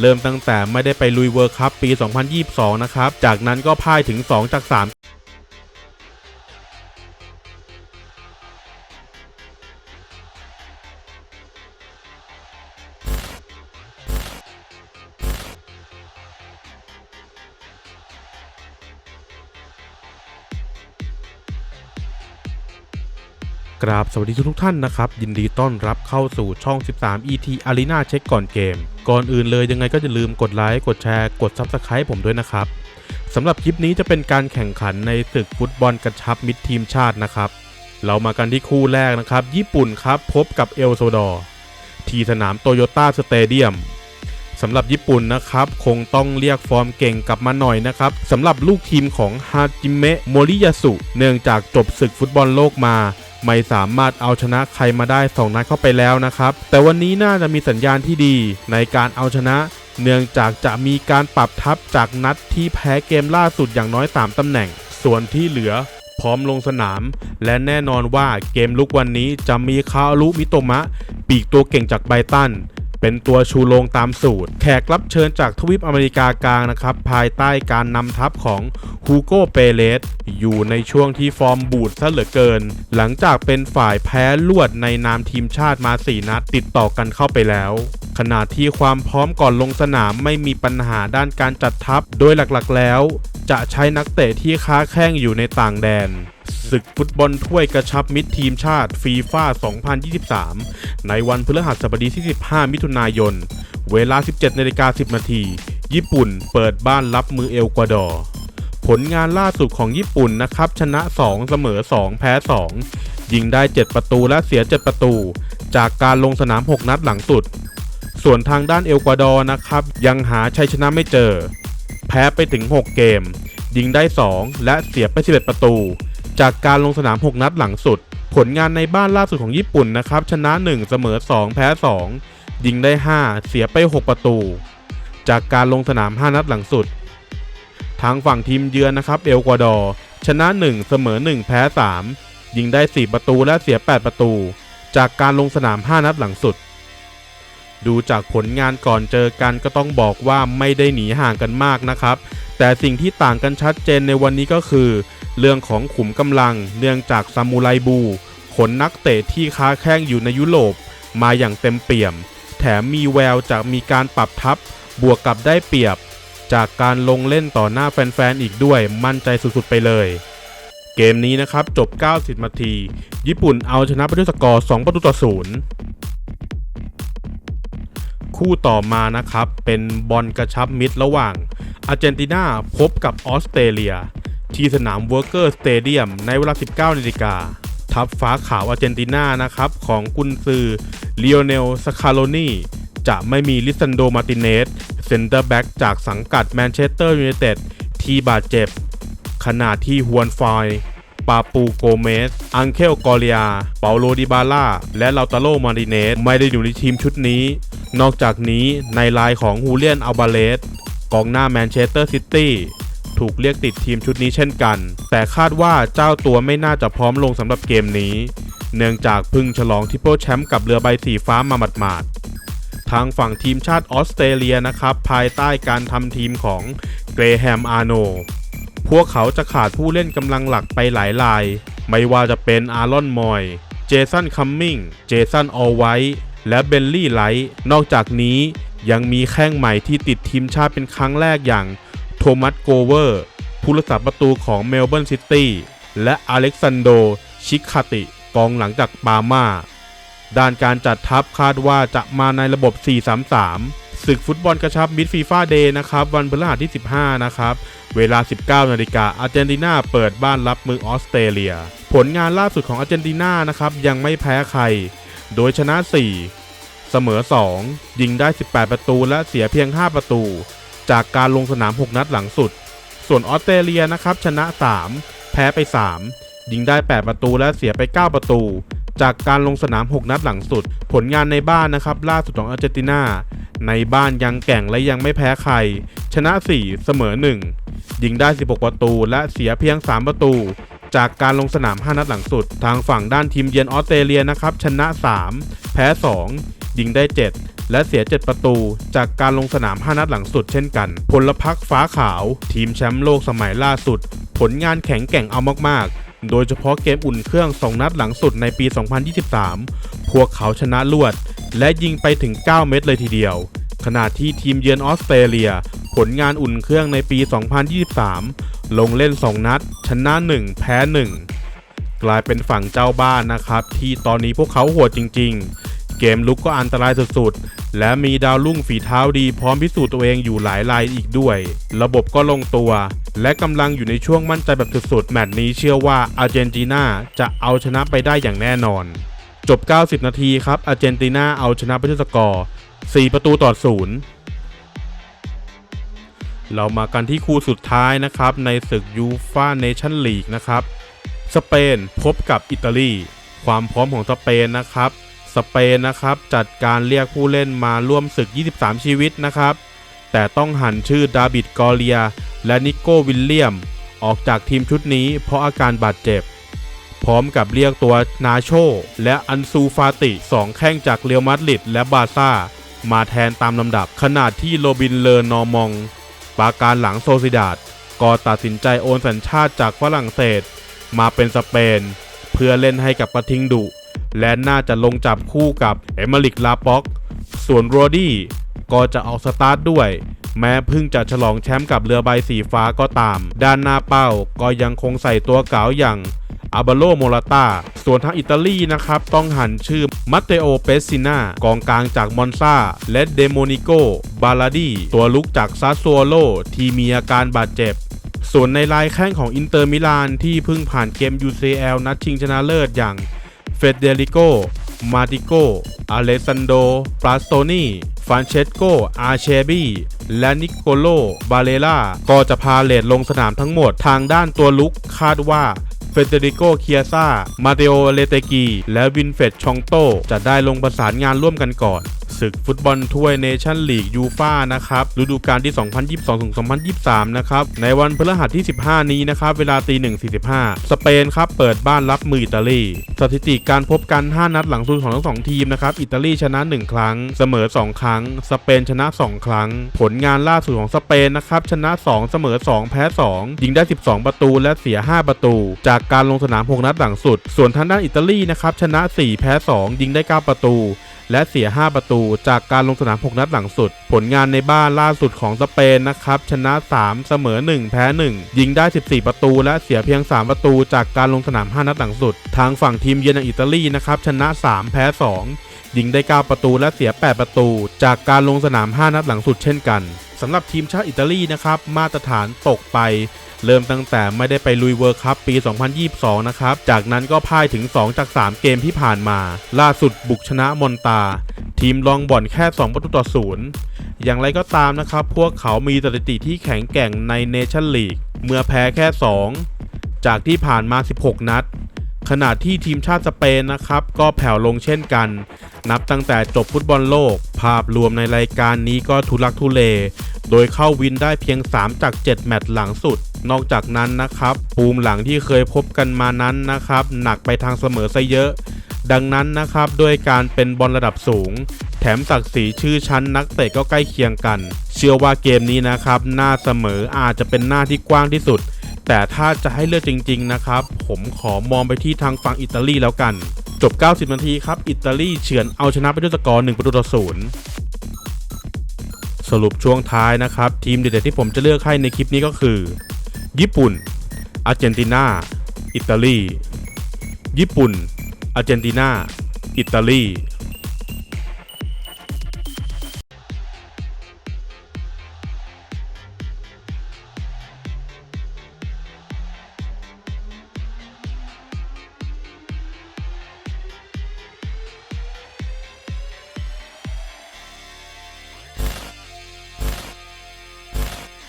เริ่มตั้งแต่ไม่ได้ไปลุยเวิร์คัพปี 2022 นะครับ จากนั้นก็พ่ายถึง 2 จาก 3กราบสวัสดีทุกท่านนะครับ ยินดีต้อนรับเข้าสู่ช่อง 13 ET Arena เช็คก่อนเกม ก่อนอื่นเลยยังไงก็อย่าลืมกดไลค์กดแชร์กด Subscribe ผมด้วยนะครับสำหรับคลิปนี้จะเป็นการแข่งขันในศึกฟุตบอลกระชับมิตรทีมชาตินะครับ เรามากันที่คู่แรกนะครับ ญี่ปุ่นครับพบกับเอลโซดอร์ที่สนามโตโยต้าสเตเดียมสำหรับญี่ปุ่นนะครับ คงต้องเรียกฟอร์มเก่งกลับมาหน่อยนะครับสำหรับลูกทีมของฮาจิเมะโมริยาสุเนื่องจากจบศึกฟุตบอลโลกมา ไม่สามารถเอาชนะใครมาได้2นัดเข้าไปแล้วนะครับ แต่วันนี้น่าจะมีสัญญาณที่ดีในการเอาชนะ เนื่องจากจะมีการปรับทับจากนัดที่แพ้เกมล่าสุดอย่างน้อย 3ตำแหน่ง ส่วนที่เหลือพร้อมลงสนาม และแน่นอนว่าเกมลุกวันนี้จะมีคารุมิโตมะ ปีกตัวเก่งจากไบตัน เป็นตัวชูโรงตามสูตร แขกรับเชิญจากทวีปอเมริกากลางนะครับ ภายใต้การนำทัพของฮูโกเปเรสอยู่ในช่วงที่ฟอร์มบูดซะเหลือเกิน หลังจากเป็นฝ่ายแพ้ลวดในนามทีมชาติมา 4 นัดติดต่อกันเข้าไปแล้ว ขณะที่ความพร้อมก่อนลงสนามไม่มีปัญหาด้านการจัดทัพ โดยหลักๆแล้ว จะใช้นักเตะที่ค้าแข้งอยู่ในต่างแดน ศึกฟุตบอลถ้วยกระชับมิตรทีมชาติฟีฟ่า2023 ในวันพฤหัสบดีที่ 15 มิถุนายน เวลา 17นาฬิกา10 นาที ญี่ปุ่นเปิดบ้านรับมือเอลกวาดอร์ ผลงานล่าสุดของญี่ปุ่นนะครับ ชนะ 2 เสมอ 2 แพ้ 2 ยิงได้ 7 ประตูและเสีย 7 ประตู จากการลงสนาม 6 นัดหลังสุด ส่วนทางด้านเอลกวาดอร์นะครับ ยังหาชัยชนะไม่เจอ แพ้ไปถึง 6 เกม ยิงได้ 2 และเสียไป 11 ประตู จากการลงสนาม 6 นัดหลังสุด ผลงานในบ้านล่าสุดของญี่ปุ่นนะครับ ชนะ 1 เสมอ 2 แพ้ 2 ยิงได้ 5 เสียไป 6 ประตู จากการลงสนาม 5 นัดหลังสุด ทางฝั่งทีมเยือนนะครับ เอลกวาดอร์ชนะ 1 เสมอ 1 แพ้ 3 ยิงได้ 4 ประตูและเสีย 8 ประตู จากการลงสนาม 5 นัดหลังสุด ดูจากผลงานก่อนเจอกันก็ต้องบอกว่าไม่ได้หนีห่างกันมากนะครับ แต่สิ่งที่ต่างกันชัดเจนในวันนี้ก็คือ เรื่องของขุมกำลังเนื่องจากซามูไรบูขนนักเตะที่ค้าแข้งอยู่ในยุโรปมาอย่างเต็มเปี่ยม แถมมีแววจากมีการปรับทัพบวกกับได้เปรียบ จากการลงเล่นต่อหน้าแฟนๆอีกด้วยมั่นใจสุดๆไปเลย เกมนี้นะครับจบ 90นาที ญี่ปุ่นเอาชนะไปด้วยสกอร์ 2 ประตูต่อศูนย์ คู่ต่อมานะครับ เป็นบอลกระชับมิตรระหว่างอาร์เจนตินาพบกับออสเตรเลีย ที่สนามเวอร์เกอร์สเตเดียมในเวลา 19นาฬิกาทัพฟ้าขาวอาร์เจนตินานะครับ ของกุนซือเลโอเนลสคาโลนีจะไม่มีลิซันโดมาติเนสเซนเตอร์แบ็กจากสังกัดแมนเชสเตอร์ยูไนเต็ดที่บาดเจ็บ ขณะที่ฮวนฟอยปาปูโกเมส อังเคลกอเลียเปาโลดิบาล่า และลาตาโลมาริเนส ไม่ได้อยู่ในทีมชุดนี้ นอกจากนี้ในลน์ของฮูเลียนอัลบาเลสกองหน้าแมนเชสเตอร์ซิตี้ถูกเรียกติดทีมชุดนี้เช่นกัน แต่คาดว่าเจ้าตัวไม่น่าจะพร้อมลงสำหรับเกมนี้ เนื่องจากพึ่งฉลองทิปเปิลแชมป์กับเรือใบสีฟ้ามาหมาดๆ ทางฝั่งทีมชาติออสเตรเลียนะครับ ภายใต้การทำทีมของเกรแฮมอาร์โน พวกเขาจะขาดผู้เล่นกำลังหลักไปหลายราย ไม่ว่าจะเป็นอารอนมอย เจสันคัมมิง เจสันออลไวท์ และเบลลี่ไลท์นอกจากนี้ยังมีแข้งใหม่ที่ติดทีมชาติเป็นครั้งแรกอย่างโทมัสโกเวอร์ผู้รักษาประตูของเมลเบิร์นซิตี้และอเล็กซานโด ชิคาติ กองหลังจากปามาด้านการจัดทัพคาดว่าจะมาในระบบ 4-3-3 ศึกฟุตบอลกระชับมิดฟีฟ่าเดย์นะครับ วันพฤหัสที่ 15 นะครับ เวลา 19 นาฬิกาอาร์เจนตินาเปิดบ้านรับมือออสเตรเลีย ผลงานล่าสุดของอาร์เจนตินานะครับ ยังไม่แพ้ใคร โดยชนะ 4 เสมอ 2 ยิงได้ 18 ประตูและเสียเพียง 5 ประตู จากการลงสนาม 6 นัดหลังสุด ส่วนออสเตรเลียนะครับชนะ 3 แพ้ไป 3 ยิงได้ 8 ประตูและเสียไป 9 ประตู จากการลงสนาม 6 นัดหลังสุด ผลงานในบ้านนะครับล่าสุดของอาร์เจนตินาในบ้านยังแก่งและยังไม่แพ้ใคร ชนะ 4 เสมอ 1 ยิงได้ 16 ประตูและเสียเพียง 3 ประตู จากการลงสนาม 5 นัดหลังสุด ทางฝั่งด้านทีมเยือนออสเตรเลียนะครับ ชนะ 3 แพ้ 2 ยิงได้ 7 และเสีย 7 ประตู จากการลงสนาม 5 นัดหลังสุดเช่นกัน พลพักฟ้าขาว ทีมแชมป์โลกสมัยล่าสุด ผลงานแข็งแกร่งเอามาก ๆ โดยเฉพาะเกมอุ่นเครื่อง 2 นัดหลังสุดในปี 2023 พวกเขาชนะลวด และยิงไปถึง 9 เม็ดเลยทีเดียว ขณะที่ทีมเยือนออสเตรเลีย ผลงานอุ่นเครื่องในปี 2023 ลงเล่น 2 นัด ชนะ 1 แพ้ 1 กลายเป็นฝั่งเจ้าบ้านนะครับ ที่ตอนนี้พวกเขาโหดจริง ๆ เกมลุกก็อันตรายสุดๆ และมีดาวรุ่งฝีเท้าดีพร้อมพิสูจน์ตัวเองอยู่หลายรายอีกด้วย ระบบก็ลงตัว และกำลังอยู่ในช่วงมั่นใจแบบสุดๆ แมตช์นี้เชื่อว่าอาร์เจนตินาจะเอาชนะไปได้อย่างแน่นอน จบ 90 นาทีครับอาร์เจนตินาเอาชนะไปด้วยสกอร์ 4 ประตูต่อศูนย์ เรามากันที่คู่สุดท้ายนะครับ ในศึกยูฟาเนชั่นลีกนะครับ สเปนพบกับอิตาลี ความพร้อมของสเปนนะครับ สเปนนะครับจัดการเรียกผู้เล่นมาร่วมศึก 23 ชีวิตนะครับ แต่ต้องหันชื่อดาบิดกอเลีย และนิโก้วิลเลียม ออกจากทีมชุดนี้เพราะอาการบาดเจ็บ พร้อมกับเรียกตัวนาโช และอันซูฟาติสองแข้งจากเรอัลมาดริดและบาร์ซ่า มาแทนตามลำดับขณะที่โรบินเลอร์นอมอง ปาการหลังโซซิดาดก็ตัดสินใจโอนสัญชาติจากฝรั่งเศส มาเป็นสเปน เพื่อเล่นให้กับปะทิงดุ และน่าจะลงจับคู่กับเอมริกลาป็อก ส่วนโรดี้ก็จะออกสตาร์ทด้วย แม้เพิ่งจะฉลองแชมป์กับเรือใบสีฟ้าก็ตาม ด้านหน้าเป้าก็ยังคงใส่ตัวเก๋าอย่าง อาบาโลโมราตาส่วนทางอิตาลีนะครับต้องหันชื่อมัตเตโอเปสซิน่ากองกลางจากมอนซาและเดโมนิโกบาลาดีตัวลุกจากซาโซโลที่มีอาการบาดเจ็บส่วนในลายแข้งของอินเตอร์มิลานที่เพิ่งผ่านเกม UCL นัดชิงชนะเลิศอย่างเฟเดริโก มาติโกอเลซันโด ปราสโตนีฟานเชสโก อาเชบีและนิโคโล บาเลล่า ก็จะพาเลดลงสนามทั้งหมดทางด้านตัวลุกคาดว่า เฟเดริโก เคียซามาเตโอ เลเตกี และวินเฟดชองโต จะได้ลงประสานงานร่วมกันก่อน ศึกฟุตบอลถ้วยเนชั่นลีกยูฟ่านะครับฤดูกาลที่ 2022-2023 นะครับ ในวันพฤหัสที่ 15 นี้นะครับ เวลาตี1.45 สเปนครับ เปิดบ้านรับมืออิตาลี สถิติการพบกัน 5 นัดหลังสุดของทั้ง 2 ทีมนะครับ อิตาลีชนะ 1 ครั้ง เสมอ 2 ครั้ง สเปนชนะ 2 ครั้ง ผลงานล่าสุดของสเปนนะครับ ชนะ 2 เสมอ 2 แพ้ 2 ยิงได้ 12 ประตูและเสีย 5 ประตู จากการลงสนาม 6 นัดหลังสุด ส่วนทางด้านอิตาลีนะครับ ชนะ 4 แพ้ 2 ยิงได้ 9 ประตู และเสีย 5 ประตูจากการลงสนาม 6 นัดหลังสุด ผลงานในบ้านล่าสุดของสเปนนะครับ ชนะ 3 เสมอ 1 แพ้ 1 ยิงได้ 14 ประตู และเสียเพียง 3 ประตูจากการลงสนาม 5 นัดหลังสุด ทางฝั่งทีมเยือนอย่างอิตาลีนะครับ ชนะ 3 แพ้ 2 ยิงได้ 9 ประตูและเสีย 8 ประตู จากการลงสนาม 5 นัดหลังสุดเช่นกันสำหรับทีมชาติอิตาลีนะครับมาตรฐานตกไป เริ่มตั้งแต่ไม่ได้ไปลุยเวิร์คคัพปี 2022 นะครับ จากนั้นก็พ่ายถึง 2 จาก 3 เกมที่ผ่านมา ล่าสุดบุกชนะมอนตา ทีมลองบ่อนแค่ 2 ประตูต่อศูนย์อย่างไรก็ตามนะครับ พวกเขามีสถิติที่แข็งแกร่งในเนชั่นลีกเมื่อแพ้แค่ 2 จากที่ผ่านมา 16 นัด ขณะที่ทีมชาติสเปนนะครับ ก็แผ่วลงเช่นกัน นับตั้งแต่จบฟุตบอลโลก ภาพรวมในรายการนี้ก็ทุลักทุเล โดยเข้าวินได้เพียง 3 จาก 7 แมตช์หลังสุด นอกจากนั้นนะครับปูมหลังที่เคยพบกันมานั้นนะครับ หนักไปทางเสมอซะเยอะ ดังนั้นนะครับด้วยการเป็นบอลระดับสูง แถมศักดิ์ศรีชื่อชั้นนักเตะก็ใกล้เคียงกัน เชื่อว่าเกมนี้นะครับ หน้าเสมออาจจะเป็นหน้าที่กว้างที่สุด แต่ถ้าจะให้เลือกจริง ๆ นะครับ ผมขอมองไปที่ทางฝั่งอิตาลีแล้วกัน จบ 90 นาทีครับ อิตาลีเฉือนเอาชนะไปด้วยสกอร์1ประตูต่อศูนย์สรุปช่วงท้ายนะครับ ทีมเด็ดๆที่ผมจะเลือกให้ในคลิปนี้ก็คือ ญี่ปุ่น อาร์เจนตินา อิตาลี ญี่ปุ่น อาร์เจนตินา อิตาลี